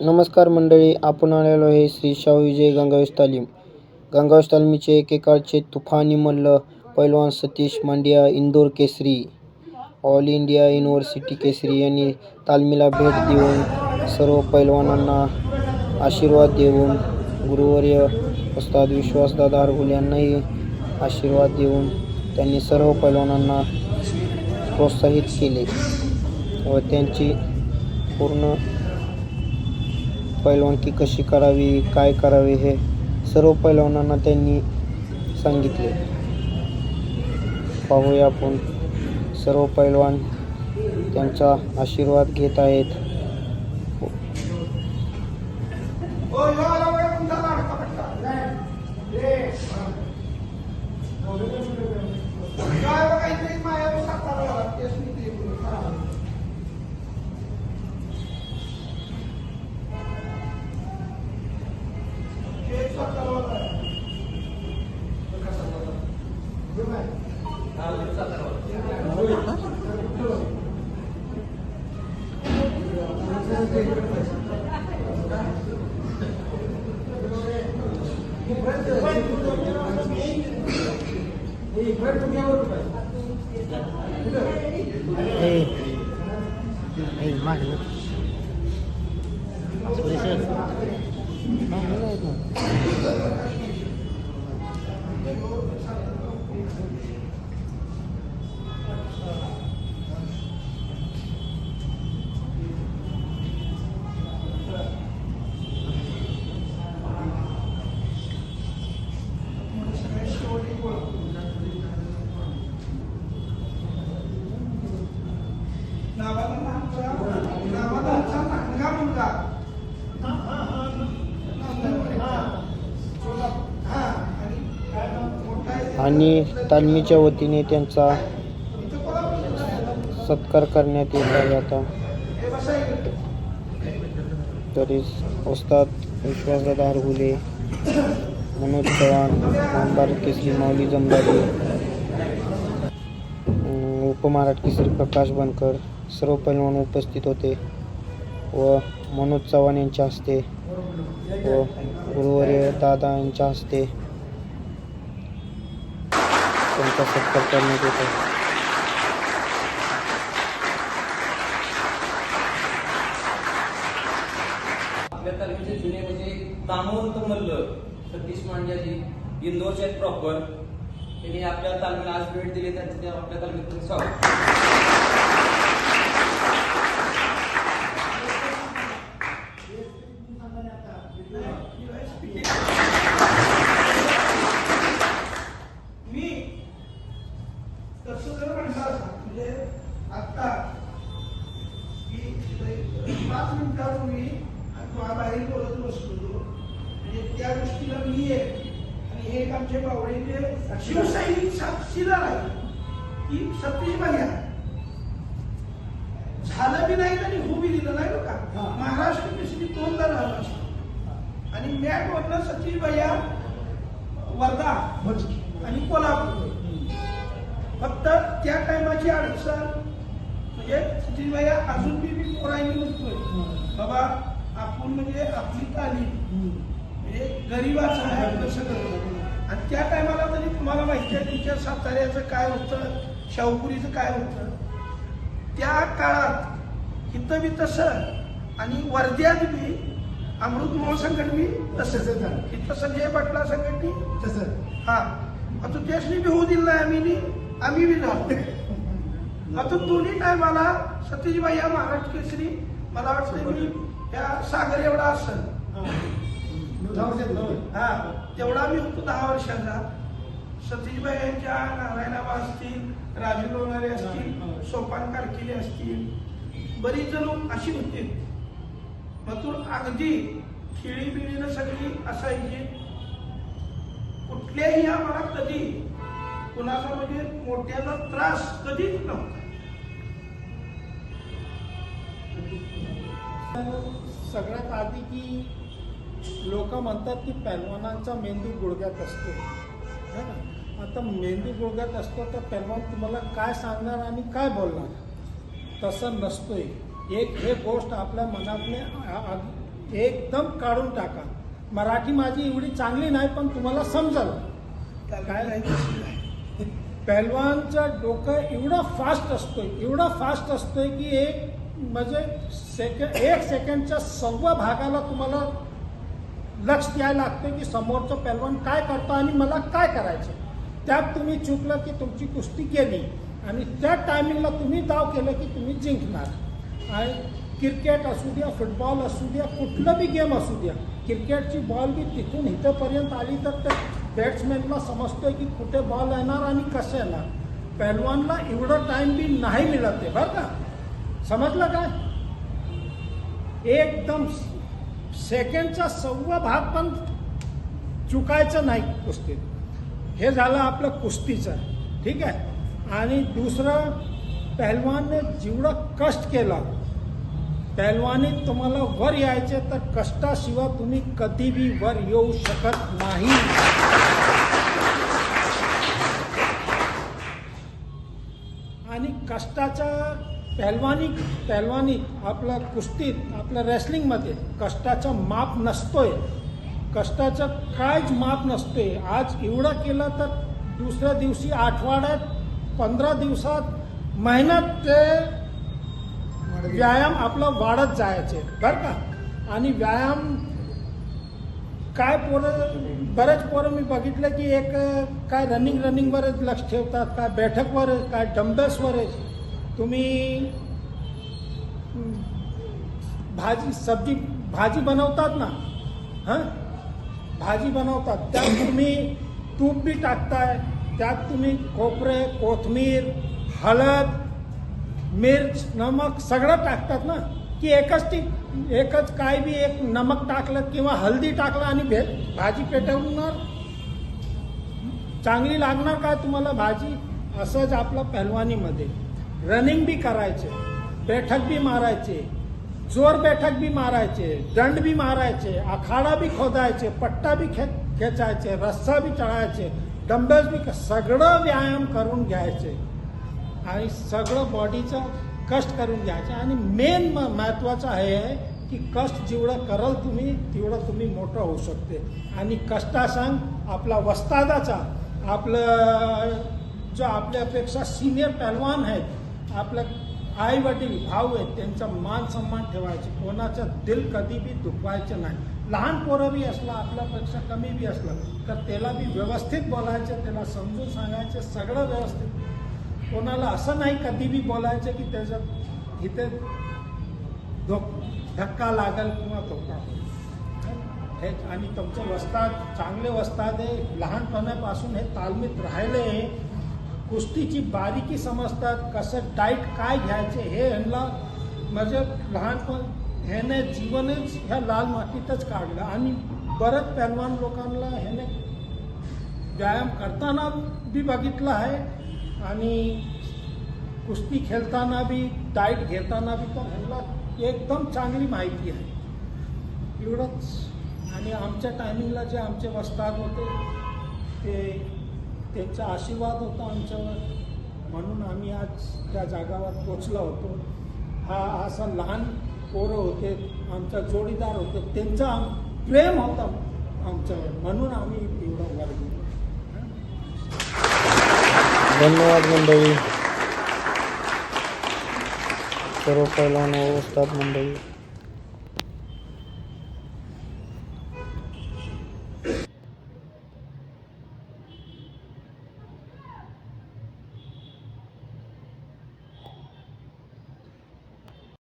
नमस्कार मंडळी आपण आलेलो आहे श्री शाहू विजय गंगावेश तालीम. गंगावेश तालमीचे एकेकाळचे तुफानी मल्ल पैलवान Satish Mandiya Indore Kesari all India university Kesari यांनी तालमीला भेट देऊन सर्व पैलवानांना आशीर्वाद देऊन गुरुवर्य उस्ताद विश्वासदादा हरगुल यांनाही आशीर्वाद देऊन त्यांनी सर्व पैलवानांना प्रोत्साहित केले व त्यांची पूर्ण पैलवानकी कशी करावी काय करावे हे सर्व पैलवानांना त्यांनी सांगितले. पाहूया आपण. सर्व पैलवान त्यांचा आशीर्वाद घेत आहेत. Puede ser. No. आणि तालमीच्या वतीने त्यांचा सत्कार करण्यात येत आहे आता. तरी उस्ताद विश्वासदादा हरगुले मनोज चव्हाण महाभारत केसरी माऊली जमदारी अं, केसरी प्रकाश बनकर सर्व पैलवान उपस्थित होते. व मनोज चव्हाण यांच्या हस्ते व गुरुवर्य दादा यांच्या हस्ते त्यांचा सत्कार करण्यात येतो. आपल्या तालुक्याचे जुने म्हणजे नामवंत मल्ल सतीश मांड्याजी इंदोरचे आहेत प्रॉपर त्यांनी आपल्या तालुक्याला आज भेट दिली त्यांचं आपल्या तालुक्यात स्वागत. आत्ता. की एक पाच मिनिटापूर्वी बाहेर बोलत बसलो. म्हणजे त्या गोष्टीला मी आहे आणि हे एक आमचे बावडीचे शिवसैनिक साक्षीदार आहे की सतीश भैया. झालं बी नाही आणि होऊ बी दिलं नाही का? महाराष्ट्र केसरी दोनदा झाला आणि मॅट वरनं सतीश भैया वर्धा आणि कोल्हापूर. फक्त त्या टायमाची अडचण म्हणजे सचिनभाई अजून बी मी पोरांनी म्हणतोय बाबा आपण म्हणजे आपली तालीम म्हणजे गरीबाचं आहे आपलं सगळं आणि त्या टायमाला तरी तुम्हाला माहिती आहे तुमच्या साताऱ्याचं काय होतं शाहूपुरीचं काय होतं? त्या काळात इथं बी तसं आणि वर्ध्यात बी अमृत मोह संकट बी तसंच. इथं संजय पाटला संघटनी तसं हा. आता त्यासनी बी होऊ दिलं आम्ही आम्ही बी झालो आता दोन्ही टायमाला सतीशबाई या महाराष्ट्र केसरी मला वाटतं मी या सागर एवढा असेल. हा तेवढा मी होतो दहा वर्षाचा. सतीशबाई यांच्या नारायणाबा असतील राजू लोणारे असतील सोपान कारकिले असतील बरीच जण अशी होती. मग अगदी खेळी बिळीनं सगळी असायची. कुठल्याही आम्हाला कधी कुणाचा म्हणजे मोठ्याचा त्रास कधीच नव्हता. सगळ्यात आधी की लोक म्हणतात की पॅलवानांचा मेंदू गुडघ्यात असतो. है ना? आता मेंदू गुडघ्यात असतो तर पॅलवान तुम्हाला काय सांगणार आणि काय बोलणार? तसं नसतोय. एक हे गोष्ट आपल्या मनातले एकदम काढून टाका. मराठी माझी एवढी चांगली नाही पण तुम्हाला समजाल. काय? नाही पहलवानचं डोकं एवढं फास्ट असतोय एवढं फास्ट असतोय की एक म्हणजे सेकंड एक सेकंडच्या सर्व भागाला तुम्हाला लक्ष द्यायला लागतं की समोरचं पहलवान काय करतो आणि मला काय करायचं. त्यात तुम्ही चुकलं की तुमची कुस्ती केली आणि त्या टायमिंगला तुम्ही दाव केलं की तुम्ही जिंकणार. आणि क्रिकेट असू द्या फुटबॉल असू द्या कुठलं बी गेम असू द्या क्रिकेटची बॉल बी तिथून इथंपर्यंत आली तर ते बॅट्समॅनला समजतोय की कुठे बॉल येणार आणि कसं येणार. पहलवानला एवढं टाइम बी नाही मिळत आहे बरं का? समजलं काय? एकदम सेकंडचा सव्वा भाग पण चुकायचं नाही कुस्तीत. हे झालं आपलं कुस्तीचं ठीक आहे? आणि दुसरं पहलवानने जेवढं कष्ट केला पहलवानीत तुम्हाला वर यायचे तर कष्टाशिवाय तुम्ही कधी बी वर येऊ शकत नाही. आणि कष्टाचा पहलवानी पहलवानी आपलं कुस्तीत आपलं रेसलिंगमध्ये कष्टाचं माप नसतोय. कष्टाचं कायच माप नसतोय. आज एवढं केलं तर दुसऱ्या दिवशी आठवड्यात पंधरा दिवसात महिन्यात ते व्यायाम आपला वाढत जायचे. बरं का? आणि व्यायाम काय पोरं बरेच पोरं मी बघितलं की एक काय रनिंग रनिंगवरच लक्ष ठेवतात काय बैठकवर काय डंबेल्सवरच तुम्ही भाजी सब्जी भाजी बनवतात ना? हां? भाजी बनवतात. त्यात तुम्ही तूप बी टाकताय. त्यात तुम्ही खोबरे कोथमीर हळद मिर्च नमक सगळं टाकतात ना? की एकच ती एकच काय बी एक नमक टाकलं किंवा हल्दी टाकलं आणि भे भाजी पेटवणार? चांगली लागणार काय तुम्हाला भाजी? असंच आपलं पहलवानीमध्ये. रनिंग बी करायचे बैठक बी मारायचे जोर बैठक बी मारायचे दंड बी मारायचे आखाडा बी खोदायचे पट्टा बी खे खेचायचे रस्सा बी चढायचे डंबेल्स बी सगळं व्यायाम करून घ्यायचे. आणि सगळं बॉडीचं कष्ट करून घ्यायचे. आणि मेन महत्त्वाचं हे आहे की कष्ट जेवढं कराल तुम्ही तेवढं तुम्ही मोठं होऊ शकते. आणि कष्टासंग आपला वस्तादाचा आपलं जो आपल्यापेक्षा सिनियर पहलवान आहेत आपल्या आई वडील भाऊ आहेत त्यांचा मान सन्मान ठेवायचे. कोणाचं दिल कधी बी दुखवायचं नाही. लहान पोरं बी असलं आपल्यापेक्षा कमी बी असलं तर त्याला बी व्यवस्थित बोलायचं त्याला समजून सांगायचं सगळं व्यवस्थित. कोणाला असं नाही कधी बी बोलायचं की त्याच्यात इथे धोक धक्का लागेल किंवा धोका. होईल. हे आणि तुमचं वस्ताद चांगले वस्ताद आहे. लहानपणापासून हे तालमीत राहिले कुस्तीची बारीकी समजतात कसं डाईट काय घ्यायचे हे ह्यांना म्हणजे लहानपण ह्याने जीवनच ह्या लाल मातीतच काढलं. आणि बरंच पहलवान लोकांना ह्याने व्यायाम करताना बी बघितलं आहे. आणि कुस्ती खेळताना बी डाईट घेताना बी तर ह्यांना एकदम चांगली माहिती आहे. एवढंच. आणि आमच्या टायमिंगला जे आमचे वस्ताद होते ते त्यांचा आशीर्वाद होता आमच्यावर. म्हणून आम्ही आज त्या जागावर पोचलो होतो. हा असा लहान पोरं होते आमचा जोडीदार होते त्यांचा आम- प्रेम होता आमच्यावर. म्हणून आम्ही एवढं वर गेलो धन्यवाद मंडळी. सर्व पहिला व उस्ताद मंडळी.